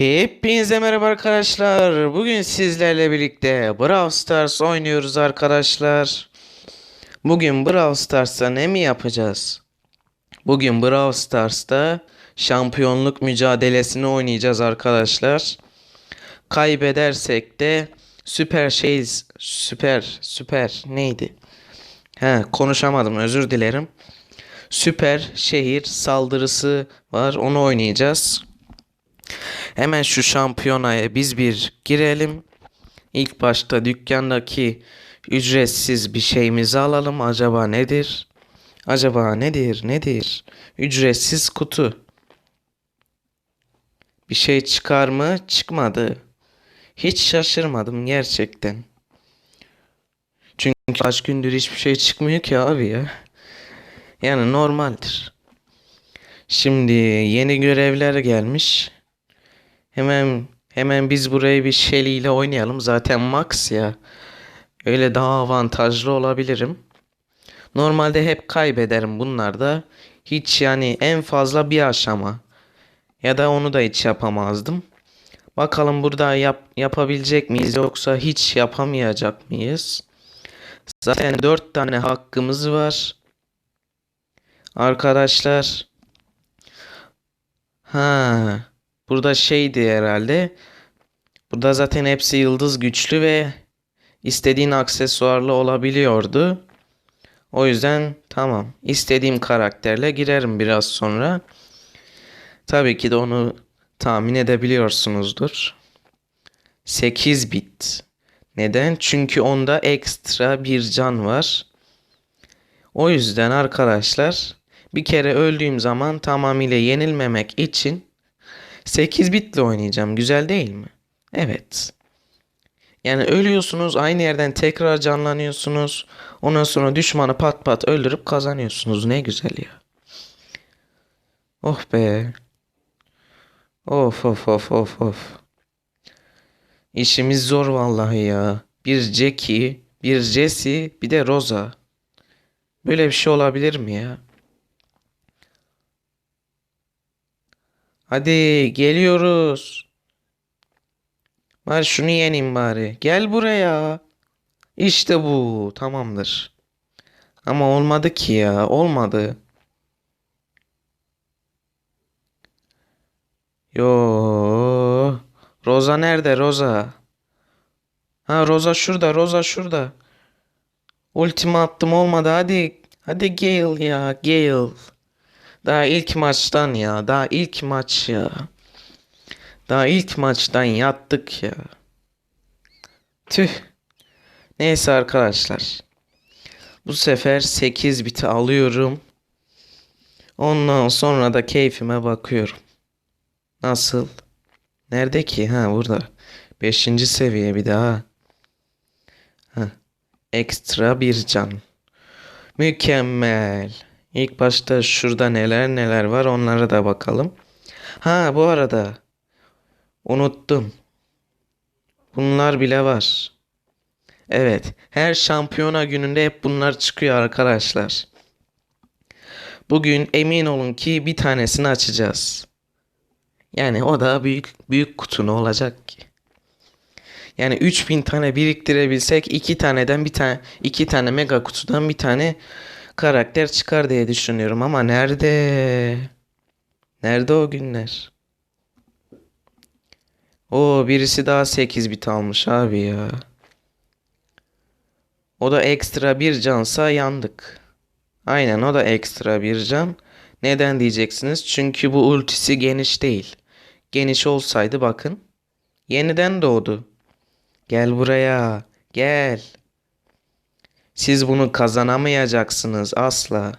Hepinize merhaba arkadaşlar. Bugün sizlerle birlikte Brawl Stars oynuyoruz arkadaşlar. Bugün Brawl Stars'ta ne mi yapacağız? Bugün Brawl Stars'ta şampiyonluk mücadelesini oynayacağız arkadaşlar. Kaybedersek de süper şey süper süper neydi? He konuşamadım özür dilerim. Süper şehir saldırısı var onu oynayacağız. Hemen şu şampiyonaya biz bir girelim. İlk başta dükkandaki ücretsiz bir şeyimizi alalım. Acaba nedir? Acaba nedir? Nedir? Ücretsiz kutu. Bir şey çıkar mı? Çıkmadı. Hiç şaşırmadım gerçekten. Çünkü kaç gündür hiçbir şey çıkmıyor ki abi ya. Yani normaldir. Şimdi yeni görevler gelmiş. Hemen hemen biz burayı bir Shelly ile oynayalım. Zaten Max ya. Öyle daha avantajlı olabilirim. Normalde hep kaybederim bunlarda. Hiç yani en fazla bir aşama. Ya da onu da hiç yapamazdım. Bakalım burada yap, yapabilecek miyiz yoksa hiç yapamayacak mıyız? Zaten 4 tane hakkımız var. Arkadaşlar. Ha. Burada şeydi herhalde. Burada zaten hepsi yıldız güçlü ve istediğin aksesuarlı olabiliyordu. O yüzden tamam. İstediğim karakterle girerim biraz sonra. Tabii ki de onu tahmin edebiliyorsunuzdur. 8 bit. Neden? Çünkü onda ekstra bir can var. O yüzden arkadaşlar bir kere öldüğüm zaman tamamıyla yenilmemek için 8 bitle oynayacağım. Güzel değil mi? Evet. Yani ölüyorsunuz aynı yerden tekrar canlanıyorsunuz. Ondan sonra düşmanı pat pat öldürüp kazanıyorsunuz. Ne güzel ya. Oh be. Of of of of of. İşimiz zor vallahi ya. Bir Jackie, bir Jesse, bir de Rosa. Böyle bir şey olabilir mi ya? Hadi geliyoruz. Var şunu yeneyim bari. Gel buraya. İşte bu. Tamamdır. Ama olmadı ki ya. Olmadı. Yo. Roza nerede Roza? Ha Roza şurada. Roza şurada. Ultimi attım olmadı. Hadi. Hadi Gale ya. Gale. Daha ilk maçtan ya. Daha ilk maç ya. Daha ilk maçtan yattık ya. Tüh. Neyse arkadaşlar. Bu sefer 8 biti alıyorum. Ondan sonra da keyfime bakıyorum. Nasıl? Nerede ki? Ha burada. 5. seviye bir daha. Ha. Ekstra bir can. Mükemmel. İlk başta şurada neler neler var onlara da bakalım. Ha bu arada unuttum. Bunlar bile var. Evet, her şampiyona gününde hep bunlar çıkıyor arkadaşlar. Bugün emin olun ki bir tanesini açacağız. Yani o da büyük büyük kutu ne olacak ki? Yani 3000 tane biriktirebilsek iki taneden bir tane iki tane mega kutudan bir tane karakter çıkar diye düşünüyorum ama nerede? Nerede o günler? O birisi daha 8 bit almış abi ya. O da ekstra bir cansa yandık. Aynen o da ekstra bir can. Neden diyeceksiniz? Çünkü bu ultisi geniş değil. Geniş olsaydı bakın. Yeniden doğdu. Gel buraya. Gel. Siz bunu kazanamayacaksınız asla.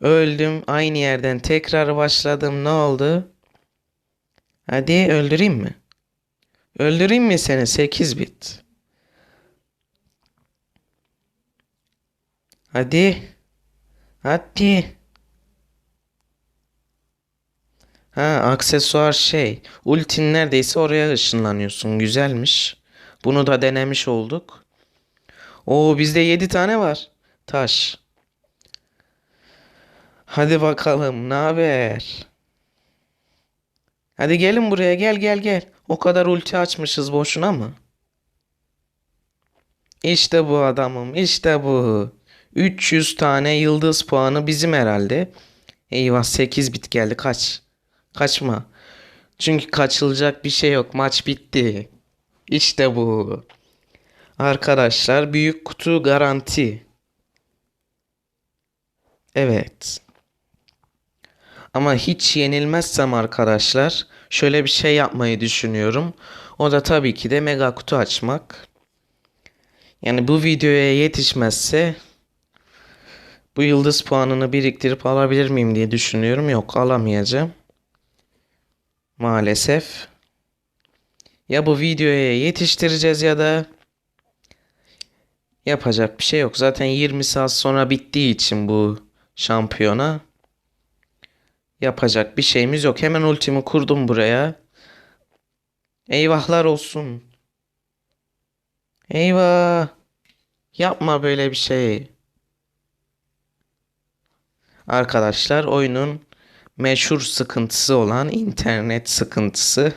Öldüm aynı yerden tekrar başladım ne oldu? Hadi öldüreyim mi? Öldüreyim mi seni 8 bit? Hadi. Hadi. Ha aksesuar şey. Ultin neredeyse oraya ışınlanıyorsun. Güzelmiş. Bunu da denemiş olduk. Oo bizde 7 tane var. Taş. Hadi bakalım ne haber? Hadi gelin buraya gel gel gel. O kadar ulti açmışız boşuna mı? İşte bu adamım işte bu. 300 tane yıldız puanı bizim herhalde. Eyvah 8 bit geldi kaç. Kaçma. Çünkü kaçılacak bir şey yok. Maç bitti. İşte bu. Arkadaşlar büyük kutu garanti. Evet. Ama hiç yenilmezsem arkadaşlar şöyle bir şey yapmayı düşünüyorum. O da tabii ki de mega kutu açmak. Yani bu videoya yetişmezse bu yıldız puanını biriktirip alabilir miyim diye düşünüyorum. Yok alamayacağım. Maalesef. Ya bu videoya yetiştireceğiz ya da yapacak bir şey yok. Zaten 20 saat sonra bittiği için bu şampiyona yapacak bir şeyimiz yok. Hemen ultimi kurdum buraya. Eyvahlar olsun. Eyvah. Yapma böyle bir şey. Arkadaşlar oyunun meşhur sıkıntısı olan internet sıkıntısı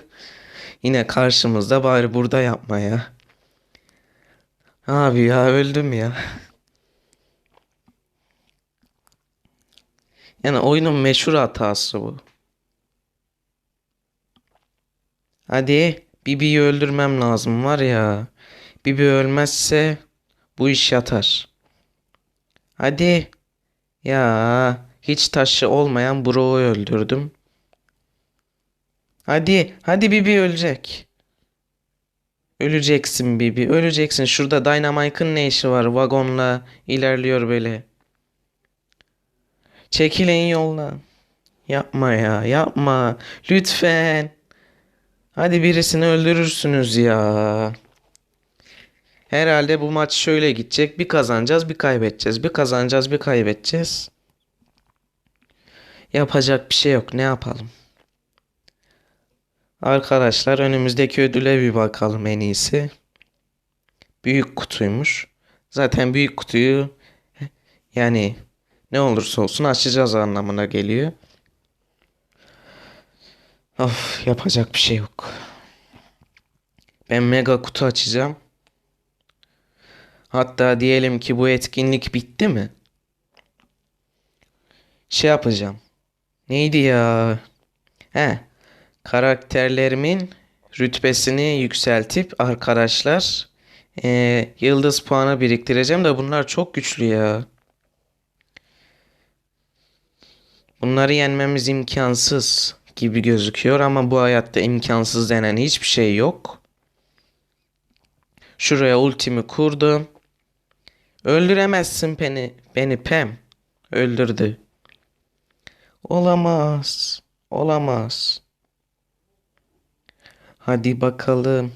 yine karşımızda bari burada yapmaya. Abi ya öldüm ya. Yani oyunun meşhur hatası bu. Hadi Bibi'yi öldürmem lazım var ya. Bibi ölmezse bu iş yatar. Hadi. Ya hiç taşı olmayan Bro'u öldürdüm. Hadi, hadi Bibi ölecek. Öleceksin Bibi, öleceksin. Şurada Dynamite'ın ne işi var? Vagonla ilerliyor böyle. Çekilin yoldan. Yapma ya, yapma. Lütfen. Hadi birisini öldürürsünüz ya. Herhalde bu maç şöyle gidecek. Bir kazanacağız, bir kaybedeceğiz. Bir kazanacağız, bir kaybedeceğiz. Yapacak bir şey yok. Ne yapalım? Arkadaşlar önümüzdeki ödüle bir bakalım en iyisi. Büyük kutuymuş. Zaten büyük kutuyu yani ne olursa olsun açacağız anlamına geliyor. Of yapacak bir şey yok. Ben mega kutu açacağım. Hatta diyelim ki bu etkinlik bitti mi? Şey yapacağım. Neydi ya? He. Karakterlerimin rütbesini yükseltip arkadaşlar e, yıldız puanı biriktireceğim de bunlar çok güçlü ya. Bunları yenmemiz imkansız gibi gözüküyor ama bu hayatta imkansız denen hiçbir şey yok. Şuraya ultimi kurdum. Öldüremezsin beni, beni Pem. Öldürdü. Olamaz. Olamaz. Hadi bakalım.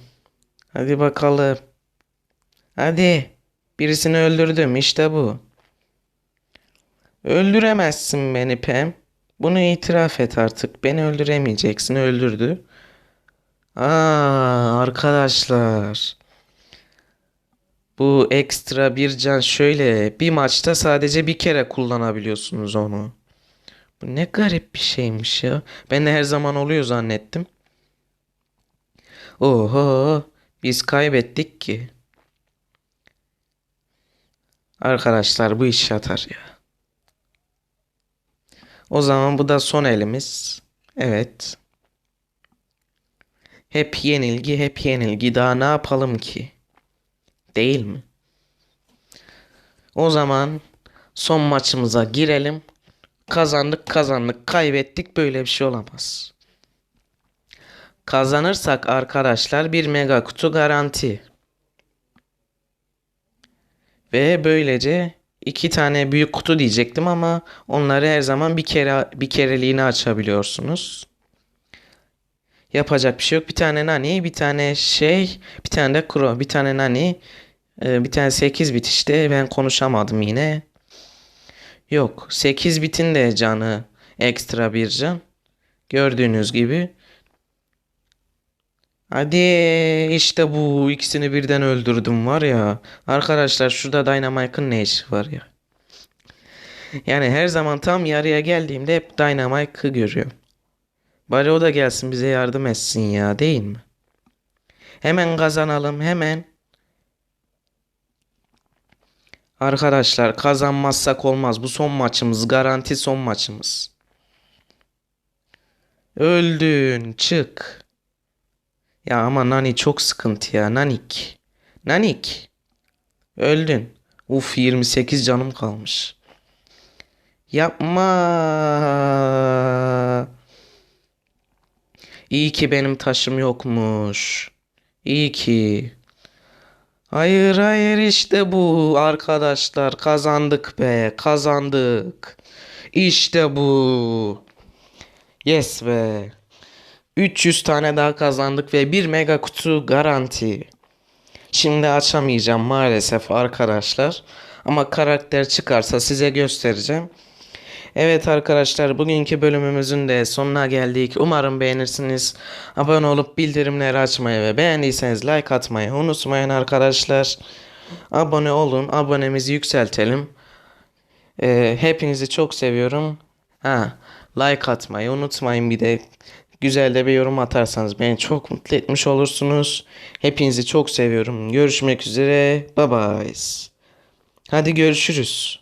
Hadi bakalım. Hadi. Birisini öldürdüm. İşte bu. Öldüremezsin beni Pem. Bunu itiraf et artık. Beni öldüremeyeceksin. Öldürdü. Aa arkadaşlar. Bu ekstra bir can şöyle bir maçta sadece bir kere kullanabiliyorsunuz onu. Bu ne garip bir şeymiş ya. Ben de her zaman oluyor zannettim. Oho biz kaybettik ki. Arkadaşlar bu iş yatar ya. O zaman bu da son elimiz. Evet. Hep yenilgi, hep yenilgi. Daha ne yapalım ki? Değil mi? O zaman son maçımıza girelim. Kazandık, kazandık, kaybettik. Böyle bir şey olamaz. Kazanırsak arkadaşlar bir mega kutu garanti. Ve böylece iki tane büyük kutu diyecektim ama onları her zaman bir kere bir kereliğine açabiliyorsunuz. Yapacak bir şey yok. Bir tane nani, bir tane şey, bir tane de kuro, bir tane nani, e, bir tane 8 bit işte ben konuşamadım yine. Yok 8 bitin de canı ekstra bir can. Gördüğünüz gibi. Hadi işte bu ikisini birden öldürdüm var ya. Arkadaşlar şurada Dynamite'ın ne işi var ya. Yani her zaman tam yarıya geldiğimde hep Dynamite'ı görüyorum. Bari o da gelsin bize yardım etsin ya değil mi? Hemen kazanalım hemen. Arkadaşlar kazanmazsak olmaz. Bu son maçımız. Garanti son maçımız. Öldün. Çık. Ya ama Nani çok sıkıntı ya. Nanik. Nanik. Öldün. Uf 28 canım kalmış. Yapma. İyi ki benim taşım yokmuş. İyi ki. Hayır hayır işte bu arkadaşlar kazandık be kazandık. İşte bu. Yes be. 300 tane daha kazandık ve bir mega kutu garanti. Şimdi açamayacağım maalesef arkadaşlar. Ama karakter çıkarsa size göstereceğim. Evet arkadaşlar bugünkü bölümümüzün de sonuna geldik. Umarım beğenirsiniz. Abone olup bildirimleri açmayı ve beğendiyseniz like atmayı unutmayın arkadaşlar. Abone olun. Abonemizi yükseltelim. Ee, hepinizi çok seviyorum. Ha, like atmayı unutmayın bir de güzel de bir yorum atarsanız beni çok mutlu etmiş olursunuz. Hepinizi çok seviyorum. Görüşmek üzere. Bye bye. Hadi görüşürüz.